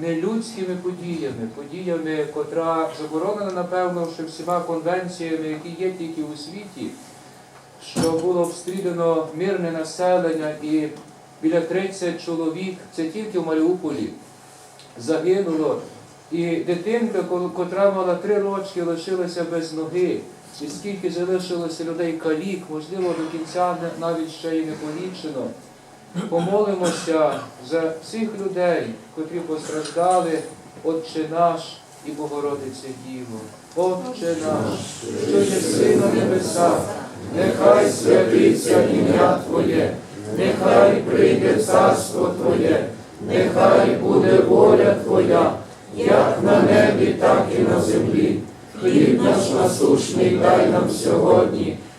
Нелюдськими подіями, подіями, котра заборонена, напевно, що всіма конвенціями, які є тільки у світі, що було обстріляно мирне населення і біля 30 чоловік, це тільки в Маріуполі, загинуло. І дитинка, котра мала три рочки, лишилася без ноги. І скільки залишилося людей калік, можливо, до кінця навіть ще й не полічено. Помолимося за всіх людей, котрі постраждали, Отче наш і Богородице Діво. Отче наш, що єси на небесах, нехай святиться ім'я Твоє, нехай прийде царство Твоє, нехай буде воля Твоя, як на небі, так і на землі. Хліб наш насушний дай нам сьогодні,